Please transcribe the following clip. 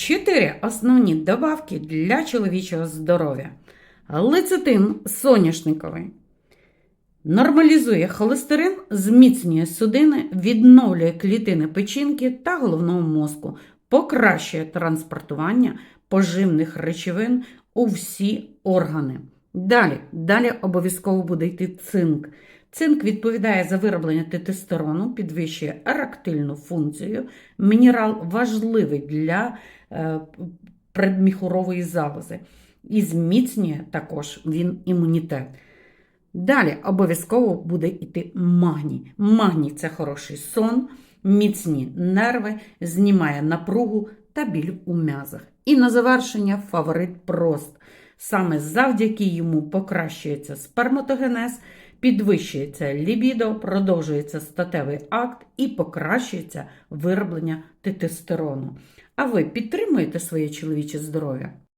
Чотири основні добавки для чоловічого здоров'я. Лецитин соняшниковий. Нормалізує холестерин, зміцнює судини, відновлює клітини печінки та головного мозку, покращує транспортування поживних речовин у всі органи. Далі, далі обов'язково буде йти цинк. Цинк відповідає за вироблення тестостерону, підвищує еректильну функцію. Мінерал важливий для е, предміхурової залози і зміцнює також він імунітет. Далі обов'язково буде йти магній. Магній це хороший сон, міцні нерви, знімає напругу та біль у м'язах. І на завершення фаворит прост. Саме завдяки йому покращується сперматогенез, підвищується лібідо, продовжується статевий акт і покращується вироблення тестостерону. А ви підтримуєте своє чоловіче здоров'я?